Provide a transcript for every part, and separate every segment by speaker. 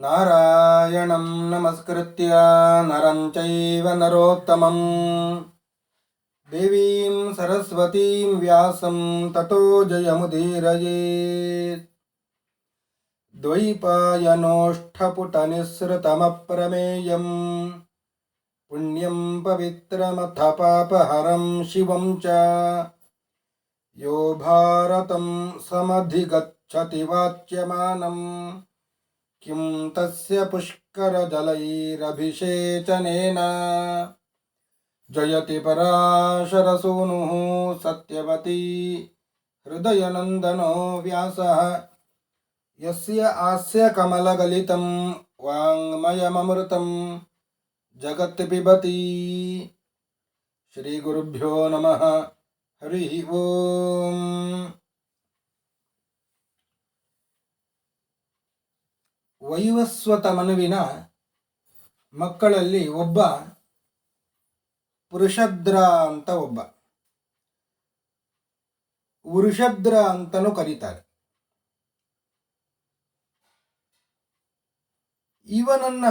Speaker 1: नारायणं नमस्कृत्य नरं चैव नरोत्तमम्। देवीं सरस्वतीं व्यासं ततो जयमुदीरयेत्। द्वैपायनोष्ठपुटनिःसृतमप्रमेयम्। पुण्यं पवित्रमथ पापहरं शिवं च। यो भारतं समधिगच्छति वाच्यमानम् किं तस्य पुष्करजलैरभिषेचनेन? जयति पराशरसूनुः सत्यवती हृदयनन्दनो व्यासः। यस्य आस्य कमलगलितं वाङ्मयममृतं जगत् पिबति। श्रीगुरुभ्यो नमः। हरिः ओम् ವೈವಸ್ವತ ಮನುವಿನ ಮಕ್ಕಳಲ್ಲಿ ಒಬ್ಬ ಪುರುಷದ್ರ ಅಂತ ಒಬ್ಬ. ವೃಷದ್ರ ಅಂತಲೂ ಕರೀತಾರೆ. ಇವನನ್ನ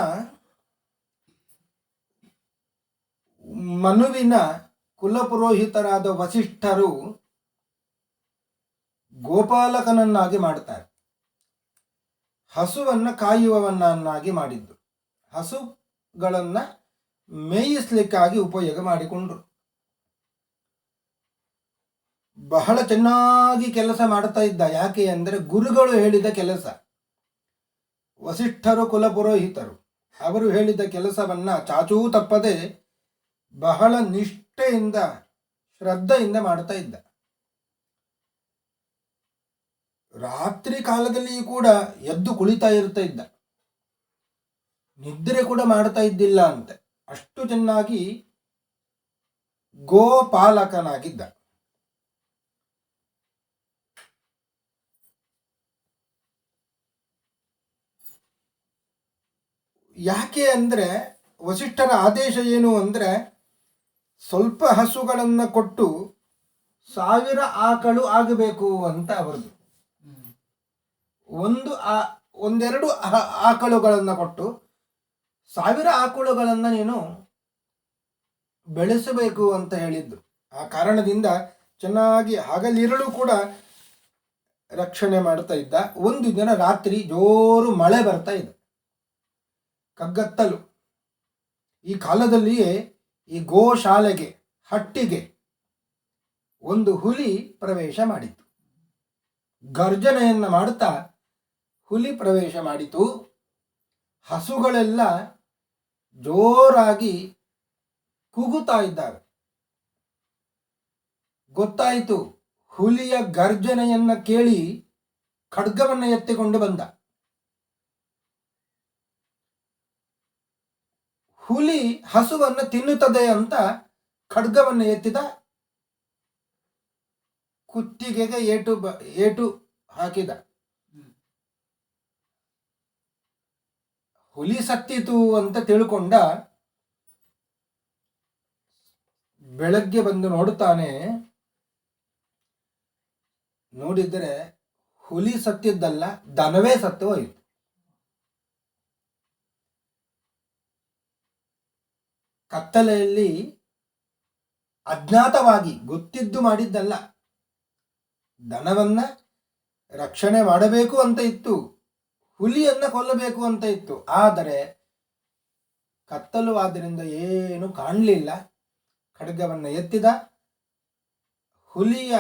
Speaker 1: ಮನುವಿನ ಕುಲಪುರೋಹಿತರಾದ ವಸಿಷ್ಠರು ಗೋಪಾಲಕನನ್ನಾಗಿ ಮಾಡ್ತಾರೆ. ಹಸುವನ್ನು ಕಾಯುವವನನ್ನಾಗಿ ಮಾಡಿದ್ದು. ಹಸುಗಳನ್ನು ಮೇಯಿಸಲಿಕ್ಕಾಗಿ ಉಪಯೋಗ ಮಾಡಿಕೊಂಡ್ರು. ಬಹಳ ಚೆನ್ನಾಗಿ ಕೆಲಸ ಮಾಡ್ತಾ ಇದ್ದ. ಯಾಕೆ ಅಂದರೆ ಗುರುಗಳು ಹೇಳಿದ ಕೆಲಸ. ವಸಿಷ್ಠರು, ಕುಲಪುರೋಹಿತರು, ಅವರು ಹೇಳಿದ ಕೆಲಸವನ್ನ ಚಾಚೂ ತಪ್ಪದೆ ಬಹಳ ನಿಷ್ಠೆಯಿಂದ, ಶ್ರದ್ಧೆಯಿಂದ ಮಾಡ್ತಾ ಇದ್ದ. ರಾತ್ರಿ ಕಾಲದಲ್ಲಿಯೂ ಕೂಡ ಎದ್ದು ಕುಳಿತಾ ಇರ್ತಾ ಇದ್ದ. ನಿದ್ರೆ ಕೂಡ ಮಾಡ್ತಾ ಇದ್ದಿಲ್ಲ ಅಂತೆ. ಅಷ್ಟು ಚೆನ್ನಾಗಿ ಗೋಪಾಲಕನಾಗಿದ್ದ. ಯಾಕೆ ಅಂದರೆ ವಸಿಷ್ಠರ ಆದೇಶ ಏನು ಅಂದರೆ ಸ್ವಲ್ಪ ಹಸುಗಳನ್ನು ಕೊಟ್ಟು ಸಾವಿರ ಆಕಳು ಆಗಬೇಕು ಅಂತ ಅವರದು ಒಂದು ಆ, ಒಂದೆರಡು ಆಕಳುಗಳನ್ನು ಕೊಟ್ಟು ಸಾವಿರ ಆಕಳುಗಳನ್ನು ನೀನು ಬೆಳೆಸಬೇಕು ಅಂತ ಹೇಳಿದ್ದು. ಆ ಕಾರಣದಿಂದ ಚೆನ್ನಾಗಿ ಹಗಲಿರಳು ಕೂಡ ರಕ್ಷಣೆ ಮಾಡ್ತಾ ಇದ್ದ. ಒಂದು ದಿನ ರಾತ್ರಿ ಜೋರು ಮಳೆ ಬರ್ತಾ ಇದೆ. ಕಗ್ಗತ್ತಲು. ಈ ಕಾಲದಲ್ಲಿಯೇ ಈ ಗೋಶಾಲೆಗೆ, ಹಟ್ಟಿಗೆ ಒಂದು ಹುಲಿ ಪ್ರವೇಶ ಮಾಡಿತ್ತು. ಗರ್ಜನೆಯನ್ನು ಮಾಡುತ್ತಾ ಹುಲಿ ಪ್ರವೇಶ ಮಾಡಿತು. ಹಸುಗಳೆಲ್ಲ ಜೋರಾಗಿ ಕೂಗುತ್ತಾ ಇದ್ದಾವೆ. ಗೊತ್ತಾಯಿತು, ಹುಲಿಯ ಗರ್ಜನೆಯನ್ನ ಕೇಳಿ ಖಡ್ಗವನ್ನ ಎತ್ತಿಕೊಂಡು ಬಂದ. ಹುಲಿ ಹಸುವನ್ನು ತಿನ್ನುತ್ತದೆ ಅಂತ ಖಡ್ಗವನ್ನು ಎತ್ತಿದ. ಕುತ್ತಿಗೆಗೆ ಏಟು ಬ, ಏಟು ಹಾಕಿದ. ಹುಲಿ ಸತ್ತಿತು ಅಂತ ತಿಳ್ಕೊಂಡ ಬೆಳಗ್ಗೆ ಬಂದು ನೋಡುತ್ತಾನೆ. ನೋಡಿದರೆ ಹುಲಿ ಸತ್ತಿದ್ದಲ್ಲ, ದನವೇ ಸತ್ತು ಹೋಯಿತು ಕತ್ತಲೆಯಲ್ಲಿ ಅಜ್ಞಾತವಾಗಿ ಗೊತ್ತಿದ್ದು ಮಾಡಿದ್ದಲ್ಲ, ದನವನ್ನ ರಕ್ಷಣೆ ಮಾಡಬೇಕು ಅಂತ ಇತ್ತು. ಹುಲಿಯನ್ನ ಕೊಲ್ಲಬೇಕು ಅಂತ ಇತ್ತು. ಆದರೆ ಕತ್ತಲು ಆದ್ದರಿಂದ ಏನು ಕಾಣಲಿಲ್ಲ. ಖಡ್ಗವನ್ನು ಎತ್ತಿದ. ಹುಲಿಯ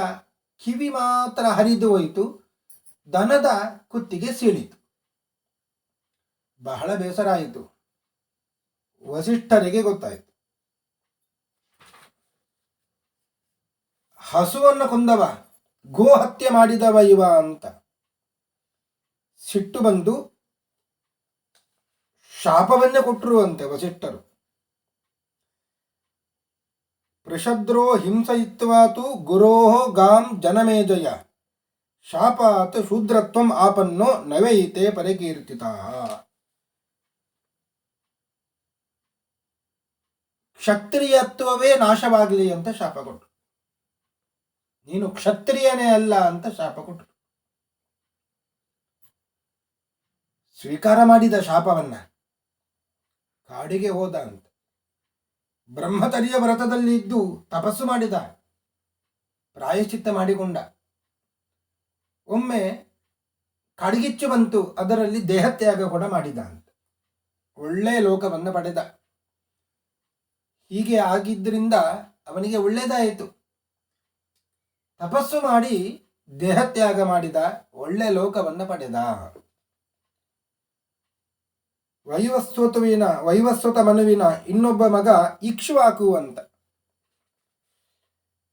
Speaker 1: ಕಿವಿ ಮಾತ್ರ ಹರಿದು ಹೋಯಿತು. ದನದ ಕುತ್ತಿಗೆ ಸೀಳಿತು. ಬಹಳ ಬೇಸರ ಆಯಿತು. ವಸಿಷ್ಠರಿಗೆ ಗೊತ್ತಾಯಿತು. ಹಸುವನ್ನು ಕೊಂದವ, ಗೋ ಹತ್ಯೆ ಮಾಡಿದವ ಇವ ಅಂತ. ಸಿಟ್ಟು ಬಂದು ಶಾಪವನ್ನೇ ಕೊಟ್ಟರು ಅಂತೆ ವಸಿಷ್ಠರು. ಪೃಷದ್ರೋ ಹಿಂಸಯಿತ್ವಾತು ಗುರೋ ಗಾಂ ಜನಮೇಜಯ. ಶಾಪಾತ್ ಶೂದ್ರತ್ವಂ ಆಪನ್ನೋ ನವೈತೆ ಪರಿಕೀರ್ತಿತ. ಕ್ಷತ್ರಿಯತ್ವವೇ ನಾಶವಾಗಲಿ ಅಂತ ಶಾಪ ಕೊಟ್ಟರು ನೀನು ಕ್ಷತ್ರಿಯನೇ ಅಲ್ಲ ಅಂತ ಶಾಪ ಕೊಟ್ಟರು ಸ್ವೀಕಾರ ಮಾಡಿದ ಶಾಪವನ್ನ ಕಾಡಿಗೆ ಹೋದ ಅಂತ ಬ್ರಹ್ಮಚರ್ಯ ವ್ರತದಲ್ಲಿ ಇದ್ದು ತಪಸ್ಸು ಮಾಡಿದ, ಪ್ರಾಯಶ್ಚಿತ್ತ ಮಾಡಿಕೊಂಡ. ಒಮ್ಮೆ ಕಾಡಿಗಿಚ್ಚು ಬಂತು, ಅದರಲ್ಲಿ ದೇಹತ್ಯಾಗ ಕೂಡ ಮಾಡಿದ ಅಂತ. ಒಳ್ಳೆಯ ಲೋಕವನ್ನು ಪಡೆದ. ಹೀಗೆ ಆಗಿದ್ದರಿಂದ ಅವನಿಗೆ ಒಳ್ಳೆಯದಾಯಿತು ತಪಸ್ಸು ಮಾಡಿ ದೇಹತ್ಯಾಗ ಮಾಡಿದ ಒಳ್ಳೆ ಲೋಕವನ್ನು ಪಡೆದ. ವೈವಸ್ವತುವಿನ ವೈವಸ್ವತ ಮನುವಿನ ಇನ್ನೊಬ್ಬ ಮಗ ಇಕ್ಷ್ವಾಕು ಅಂತ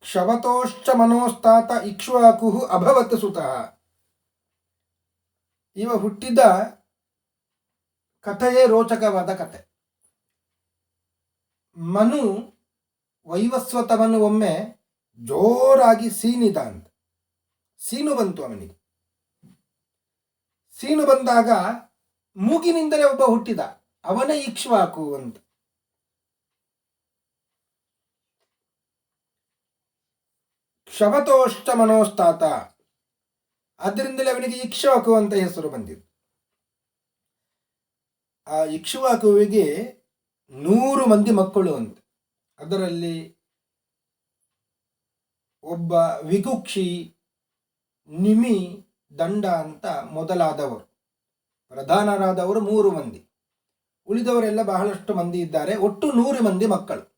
Speaker 1: ಕ್ಷವತೋಶ್ಚ ಮನೋಸ್ತಾತ ಇಕ್ಷುವಾಕುಹು ಅಭವತ್ ಸುತಃ. ಇವ ಹುಟ್ಟಿದ ಕಥೆಯೇ ರೋಚಕವಾದ ಕಥೆ. ಮನು ವೈವಸ್ವತವನ್ನು ಒಮ್ಮೆ ಜೋರಾಗಿ ಸೀನಿದ ಅಂತ ಸೀನು ಬಂತು ಅವನಿಗೆ. ಸೀನು ಬಂದಾಗ ಮೂಗಿನಿಂದಲೇ ಒಬ್ಬ ಹುಟ್ಟಿದ. ಅವನ ಇಕ್ಷ್ವಾಕು ಅಂತ. ಕ್ಷವತೋಷ್ಟ ಮನೋಸ್ತಾತ. ಅದರಿಂದಲೇ ಅವನಿಗೆ ಇಕ್ಷ್ವಾಕು ಅಂತ ಹೆಸರು ಬಂದಿತ್ತು. ಆ ಇಕ್ಷ್ವಾಕುವಿಗೆ ನೂರು ಮಂದಿ ಮಕ್ಕಳು ಅಂತ ಅದರಲ್ಲಿ ಒಬ್ಬ ವಿಗುಕ್ಷಿ, ನಿಮಿ, ದಂಡ ಅಂತ ಮೊದಲಾದವರು. ಪ್ರಧಾನರಾದವರು ಮೂರು ಮಂದಿ. ಉಳಿದವರೆಲ್ಲ ಬಹಳಷ್ಟು ಮಂದಿ ಇದ್ದಾರೆ. ಒಟ್ಟು ನೂರು ಮಂದಿ ಮಕ್ಕಳು.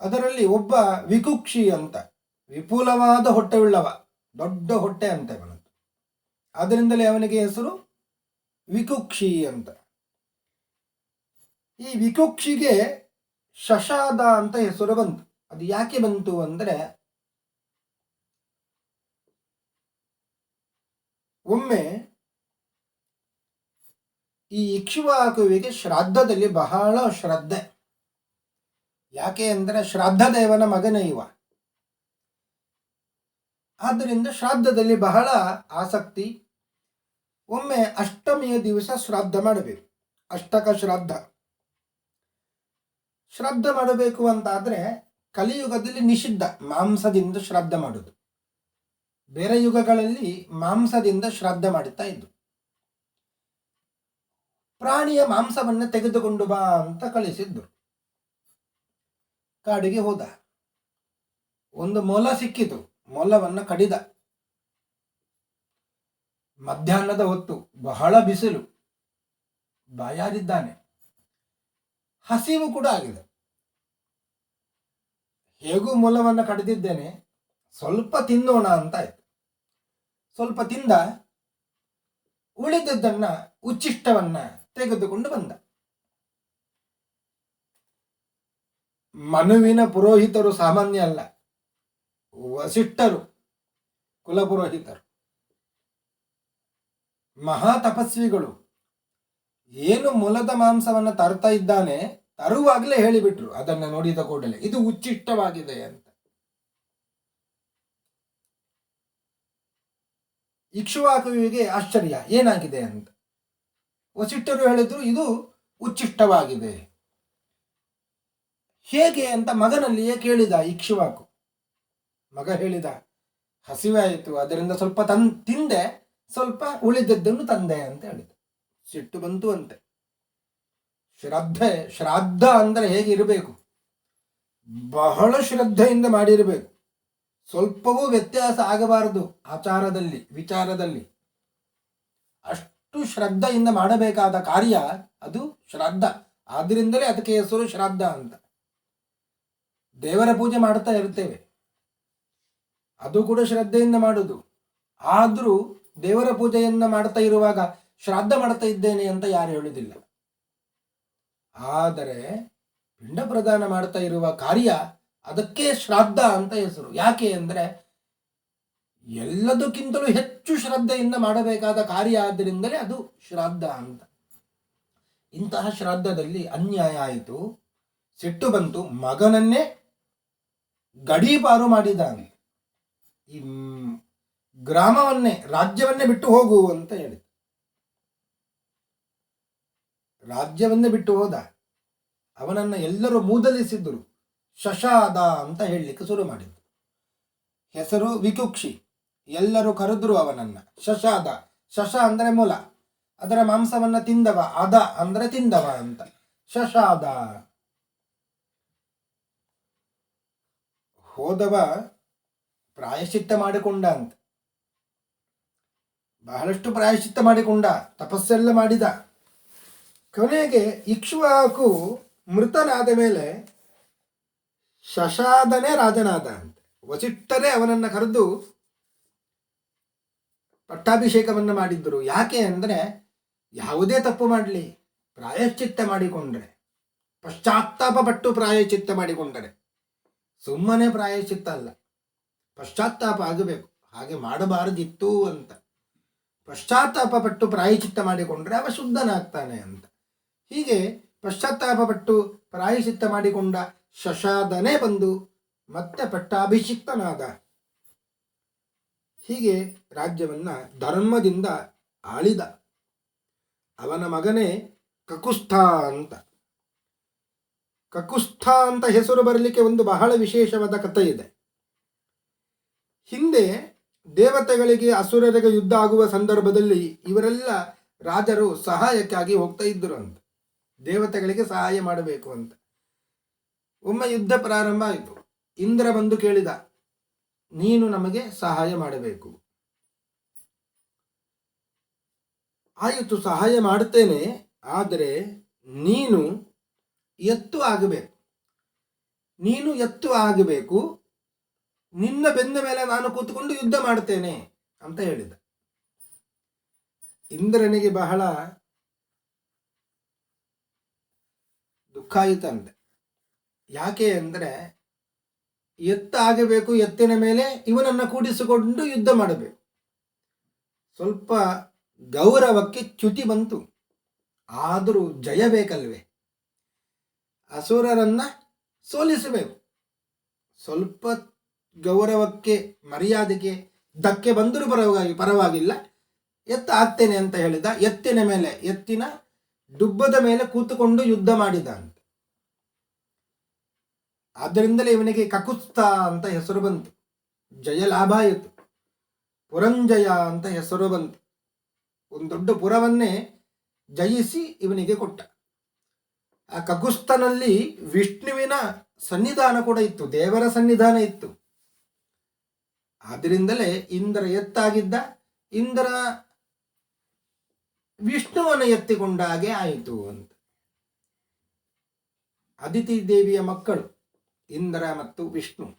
Speaker 1: ಅದರಲ್ಲಿ ಒಬ್ಬ ವಿಕುಕ್ಷಿ ಅಂತ. ವಿಪುಲವಾದ ಹೊಟ್ಟೆಯುಳ್ಳವ. ದೊಡ್ಡ ಹೊಟ್ಟೆ ಅಂತ ಇವನದ್ದು. ಆದ್ದರಿಂದಲೇ ಅವನಿಗೆ ಹೆಸರು ವಿಕುಕ್ಷಿ ಅಂತ. ಈ ವಿಕುಕ್ಷಿಗೆ ಶಶಾದ ಅಂತ ಹೆಸರು ಬಂತು. ಅದು ಯಾಕೆ ಬಂತು ಅಂದರೆ ಒಮ್ಮೆ ಈ ಇಕ್ಷುವಾಕುವಿಗೆ ಶ್ರಾದ್ದದಲ್ಲಿ ಬಹಳ ಶ್ರದ್ಧೆ. ಯಾಕೆ ಅಂದರೆ ಶ್ರಾದ್ದ ದೇವನ ಮಗನೇ ಇವ. ಆದ್ದರಿಂದ ಶ್ರಾದ್ದದಲ್ಲಿ ಬಹಳ ಆಸಕ್ತಿ. ಒಮ್ಮೆ ಅಷ್ಟಮಿಯ ದಿವಸ ಶ್ರಾದ್ದ ಮಾಡಬೇಕು. ಅಷ್ಟಕ ಶ್ರಾದ್ದ ಶ್ರಾದ್ದ ಮಾಡಬೇಕು ಅಂತಾದರೆ ಕಲಿಯುಗದಲ್ಲಿ ನಿಷಿದ್ಧ. ಮಾಂಸದಿಂದ ಶ್ರಾದ್ದ ಮಾಡುವುದು ಬೇರೆ ಯುಗಗಳಲ್ಲಿ ಮಾಂಸದಿಂದ ಶ್ರಾದ್ದ ಮಾಡುತ್ತಾ ಇದ್ದು. ಪ್ರಾಣಿಯ ಮಾಂಸವನ್ನು ತೆಗೆದುಕೊಂಡು ಬಾ ಅಂತ ಕಳಿಸಿದ್ದು. ಕಾಡಿಗೆ ಹೋದ. ಒಂದು ಮೊಲ ಸಿಕ್ಕಿತು. ಮೊಲವನ್ನು ಕಡಿದ. ಮಧ್ಯಾಹ್ನದ ಹೊತ್ತು ಬಹಳ ಬಿಸಿಲು. ಬಾಯಾರಿದ್ದಾನೆ. ಹಸಿವು ಕೂಡ ಆಗಿದೆ. ಹೇಗೂ ಮೊಲವನ್ನು ಕಡಿದಿದ್ದೇನೆ. ಸ್ವಲ್ಪ ತಿನ್ನೋಣ ಅಂತ ಆಯ್ತು. ಸ್ವಲ್ಪ ತಿಂದ ಉಳಿದದ್ದನ್ನ ಉಚ್ಚಿಷ್ಟವನ್ನ ತೆಗೆದುಕೊಂಡು ಬಂದ. ಮನುವಿನ ಪುರೋಹಿತರು ಸಾಮಾನ್ಯ ಅಲ್ಲ, ವಸಿಷ್ಠರು, ಕುಲಪುರೋಹಿತರು. ಮಹಾ ತಪಸ್ವಿಗಳು, ಏನು ಮೊಲದ ಮಾಂಸವನ್ನು ತರ್ತಾ ಇದ್ದಾನೆ, ತರುವಾಗಲೇ ಹೇಳಿಬಿಟ್ರು, ಅದನ್ನ ನೋಡಿದ ಕೂಡಲೇ, ಇದು ಉಚ್ಚಿಷ್ಟವಾಗಿದೆ ಅಂತ. ಇಕ್ಷುವಾಕುವಿಗೆ ಆಶ್ಚರ್ಯ, ಏನಾಗಿದೆ ಅಂತ. ವಸಿಷ್ಠರು ಹೇಳಿದ್ರು ಇದು ಉಚ್ಚಿಷ್ಟವಾಗಿದೆ. ಹೇಗೆ ಅಂತ ಮಗನಲ್ಲಿಯೇ ಕೇಳಿದ ಇಕ್ಷುವಾಕು ಮಗ ಹೇಳಿದ, ಹಸಿವಾಯಿತು, ಅದರಿಂದ ಸ್ವಲ್ಪ ತನ್, ತಿಂದೆ, ಸ್ವಲ್ಪ ಉಳಿದದ್ದನ್ನು ತಂದೆ ಅಂತ ಹೇಳಿದ. ಸಿಟ್ಟು ಬಂತು ಅಂತೆ. ಶ್ರದ್ಧೆ, ಶ್ರಾದ್ದ ಅಂದರೆ ಹೇಗಿರಬೇಕು ಬಹಳ ಶ್ರದ್ಧೆಯಿಂದ ಮಾಡಿರಬೇಕು. ಸ್ವಲ್ಪವೂ ವ್ಯತ್ಯಾಸ ಆಗಬಾರದು ಆಚಾರದಲ್ಲಿ, ವಿಚಾರದಲ್ಲಿ. ಅಷ್ಟು ಶ್ರದ್ಧೆಯಿಂದ ಮಾಡಬೇಕಾದ ಕಾರ್ಯ ಅದು ಶ್ರದ್ಧ. ಆದ್ದರಿಂದಲೇ ಅದಕ್ಕೆ ಹೆಸರು ಶ್ರಾದ್ದ ಅಂತ. ದೇವರ ಪೂಜೆ ಮಾಡ್ತಾ ಇರ್ತೇವೆ. ಅದು ಕೂಡ ಶ್ರದ್ಧೆಯಿಂದ ಮಾಡುದು. ಆದರೂ ದೇವರ ಪೂಜೆಯನ್ನ ಮಾಡ್ತಾ ಇರುವಾಗ ಶ್ರಾದ್ದ ಮಾಡ್ತಾ ಇದ್ದೇನೆ ಅಂತ ಯಾರು ಹೇಳುವುದಿಲ್ಲ ಆದರೆ ಪಿಂಡ ಪ್ರದಾನ ಮಾಡ್ತಾ ಇರುವ ಕಾರ್ಯ ಅದಕ್ಕೆ ಶ್ರಾದ್ದ ಅಂತ ಹೆಸರು. ಯಾಕೆ ಅಂದರೆ ಎಲ್ಲದಕ್ಕಿಂತಲೂ ಹೆಚ್ಚು ಶ್ರದ್ಧೆಯಿಂದ ಮಾಡಬೇಕಾದ ಕಾರ್ಯ ಆದ್ದರಿಂದಲೇ ಅದು ಶ್ರಾದ್ದ ಅಂತ. ಇಂತಹ ಶ್ರಾದ್ದದಲ್ಲಿ ಅನ್ಯಾಯ ಆಯಿತು. ಸಿಟ್ಟು ಬಂತು. ಮಗನನ್ನೇ ಗಡೀಪಾರು ಮಾಡಿದ್ದಾನೆ. ಈ ಗ್ರಾಮವನ್ನೇ, ರಾಜ್ಯವನ್ನೇ ಬಿಟ್ಟು ಹೋಗು ಅಂತ ಹೇಳಿದ ರಾಜ್ಯವನ್ನೇ ಬಿಟ್ಟು ಹೋದ. ಅವನನ್ನು ಎಲ್ಲರೂ ಮೂದಲಿಸಿದ್ದರು ಶಶಾದ ಅಂತ ಹೇಳಲಿಕ್ಕೆ ಶುರು ಮಾಡಿದ್ರು. ಹೆಸರು ವಿಕುಕ್ಷಿ. ಎಲ್ಲರೂ ಕರೆದ್ರು ಅವನನ್ನ. ಶಶಾದ ಶಶ ಅಂದರೆ ಮೊಲ. ಅದರ ಮಾಂಸವನ್ನ ತಿಂದವ. ಅದ ಅಂದ್ರೆ ತಿಂದವ ಅಂತ. ಶಶಾದ ಹೋದವ ಪ್ರಾಯಶ್ಚಿತ್ತ ಮಾಡಿಕೊಂಡ ಅಂತ. ಬಹಳಷ್ಟು ಪ್ರಾಯಶ್ಚಿತ್ತ ಮಾಡಿಕೊಂಡ. ತಪಸ್ಸೆಲ್ಲ ಮಾಡಿದ. ಕೊನೆಗೆ ಇಕ್ಷ್ವಾಕು ಮೃತನಾದ ಮೇಲೆ ಶಶಾದನೇ ರಾಜನಾದ ಅಂತ. ವಸಿಷ್ಠರೇ ಅವನನ್ನು ಕರೆದು ಪಟ್ಟಾಭಿಷೇಕವನ್ನು ಮಾಡಿದ್ದರು. ಯಾಕೆ ಅಂದರೆ ಯಾವುದೇ ತಪ್ಪು ಮಾಡಲಿ, ಪ್ರಾಯಶ್ಚಿತ್ತ ಮಾಡಿಕೊಂಡ್ರೆ, ಪಶ್ಚಾತ್ತಾಪ ಪಟ್ಟು ಪ್ರಾಯಶ್ಚಿತ್ತ ಮಾಡಿಕೊಂಡರೆ. ಸುಮ್ಮನೆ ಪ್ರಾಯಶ್ಚಿತ್ತ ಅಲ್ಲ, ಪಶ್ಚಾತ್ತಾಪ ಆಗಬೇಕು. ಹಾಗೆ ಮಾಡಬಾರದಿತ್ತು ಅಂತ. ಪಶ್ಚಾತ್ತಾಪ ಪಟ್ಟು ಪ್ರಾಯಶ್ಚಿತ್ತ ಮಾಡಿಕೊಂಡ್ರೆ ಅವ ಶುದ್ಧನಾಗ್ತಾನೆ ಅಂತ. ಹೀಗೆ ಪಶ್ಚಾತ್ತಾಪ ಪಟ್ಟು ಪ್ರಾಯಶ್ಚಿತ್ತ ಮಾಡಿಕೊಂಡ ಶಶಾದನೇ ಬಂದು ಮತ್ತೆ ಪಟ್ಟಾಭಿಷಿಕ್ತನಾದ ಹೀಗೆ ರಾಜ್ಯವನ್ನು ಧರ್ಮದಿಂದ ಆಳಿದ. ಅವನ ಮಗನೇ ಕಕುಸ್ಥ ಅಂತ. ಕಕುಸ್ಥ ಅಂತ ಹೆಸರು ಬರಲಿಕ್ಕೆ ಒಂದು ಬಹಳ ವಿಶೇಷವಾದ ಕಥೆ ಇದೆ. ಹಿಂದೆ ದೇವತೆಗಳಿಗೆ ಅಸುರರಿಗೆ ಯುದ್ಧ ಆಗುವ ಸಂದರ್ಭದಲ್ಲಿ ಇವರೆಲ್ಲ ರಾಜರು ಸಹಾಯಕ್ಕಾಗಿ ಹೋಗ್ತಾ ಇದ್ದರು ಅಂತ. ದೇವತೆಗಳಿಗೆ ಸಹಾಯ ಮಾಡಬೇಕು ಅಂತ. ಒಮ್ಮೆ ಯುದ್ಧ ಪ್ರಾರಂಭ ಆಯಿತು. ಇಂದ್ರ ಬಂದು ಕೇಳಿದ ನೀನು ನಮಗೆ ಸಹಾಯ ಮಾಡಬೇಕು. ಆಯಿತು, ಸಹಾಯ ಮಾಡುತ್ತೇನೆ, ಆದರೆ ನೀನು ಎತ್ತು ಆಗಬೇಕು. ನೀನು ಎತ್ತು ಆಗಬೇಕು. ನಿನ್ನ ಬೆಂದ ಮೇಲೆ ನಾನು ಕೂತ್ಕೊಂಡು ಯುದ್ಧ ಮಾಡ್ತೇನೆ ಅಂತ ಹೇಳಿದ. ಇಂದ್ರನಿಗೆ ಬಹಳ ದುಃಖ ಆಯಿತಂತೆ ಯಾಕೆ ಅಂದರೆ ಎತ್ತಾಗಬೇಕು, ಎತ್ತಿನ ಮೇಲೆ ಇವನನ್ನು ಕೂಡಿಸಿಕೊಂಡು ಯುದ್ಧ ಮಾಡಬೇಕು. ಸ್ವಲ್ಪ ಗೌರವಕ್ಕೆ ಚ್ಯುತಿ ಬಂತು. ಆದರೂ ಜಯ ಬೇಕಲ್ವೇ? ಅಸುರರನ್ನು ಸೋಲಿಸಬೇಕು. ಸ್ವಲ್ಪ ಗೌರವಕ್ಕೆ, ಮರ್ಯಾದೆಗೆ ಧಕ್ಕೆ ಬಂದರೂ ಪರವಾಗಿ, ಪರವಾಗಿಲ್ಲ. ಎತ್ತ ಆಗ್ತೇನೆ ಅಂತ ಹೇಳಿದ, ಎತ್ತಿನ ಮೇಲೆ, ಎತ್ತಿನ ಡುಬ್ಬದ ಮೇಲೆ ಕೂತುಕೊಂಡು ಯುದ್ಧ ಮಾಡಿದ ಆದ್ದರಿಂದಲೇ ಇವನಿಗೆ ಕಕುಸ್ತ ಅಂತ ಹೆಸರು ಬಂತು. ಜಯ ಲಾಭ ಆಯಿತು. ಪುರಂಜಯ ಅಂತ ಹೆಸರು ಬಂತು. ಒಂದು ದೊಡ್ಡ ಪುರವನ್ನೇ ಜಯಿಸಿ ಇವನಿಗೆ ಕೊಟ್ಟ. ಆ ಕಕುಸ್ತನಲ್ಲಿ ವಿಷ್ಣುವಿನ ಸನ್ನಿಧಾನ ಕೂಡ ಇತ್ತು, ದೇವರ ಸನ್ನಿಧಾನ ಇತ್ತು. ಆದ್ದರಿಂದಲೇ ಇಂದ್ರ ಎತ್ತಾಗಿದ್ದ, ಇಂದ್ರ ವಿಷ್ಣುವನ್ನು ಎತ್ತಿಕೊಂಡ ಹಾಗೆ ಆಯಿತು ಅಂತ. ಅದಿತಿ ದೇವಿಯ ಮಕ್ಕಳು. ಇಂದ್ರ ಮತ್ತು ವಿಷ್ಣು.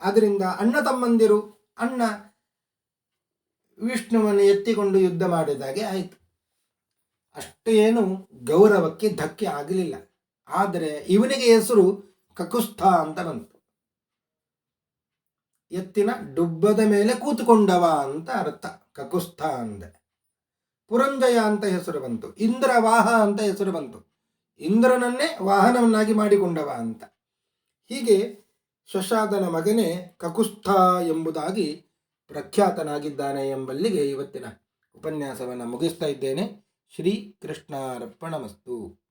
Speaker 1: ಆದ್ದರಿಂದ ಅಣ್ಣ ತಮ್ಮಂದಿರು, ಅಣ್ಣ ವಿಷ್ಣುವನ್ನು ಎತ್ತಿಕೊಂಡು ಯುದ್ಧ ಮಾಡಿದಾಗೆ ಆಯಿತು. ಅಷ್ಟೇನು ಗೌರವಕ್ಕೆ ಧಕ್ಕೆ ಆಗಲಿಲ್ಲ. ಆದರೆ ಇವನಿಗೆ ಹೆಸರು ಕಕುಸ್ಥ ಅಂತ ಬಂತು. ಎತ್ತಿನ ಡುಬ್ಬದ ಮೇಲೆ ಕೂತುಕೊಂಡವ ಅಂತ ಅರ್ಥ. ಕಕುಸ್ಥ ಅಂದೆ. ಪುರಂಜಯ ಅಂತ ಹೆಸರು ಬಂತು. ಇಂದ್ರ ವಾಹ ಅಂತ ಹೆಸರು ಬಂತು. ಇಂದ್ರನನ್ನೇ ವಾಹನವನ್ನಾಗಿ ಮಾಡಿಕೊಂಡವ ಅಂತ. ಹೀಗೆ ಶಶಾದನ ಮಗನೇ ಕಕುಸ್ಥ ಎಂಬುದಾಗಿ ಪ್ರಖ್ಯಾತನಾಗಿದ್ದಾನೆ ಎಂಬಲ್ಲಿಗೆ ಇವತ್ತಿನ ಉಪನ್ಯಾಸವನ್ನು ಮುಗಿಸ್ತಾ ಇದ್ದೇನೆ. ಶ್ರೀ ಕೃಷ್ಣಾರ್ಪಣಮಸ್ತು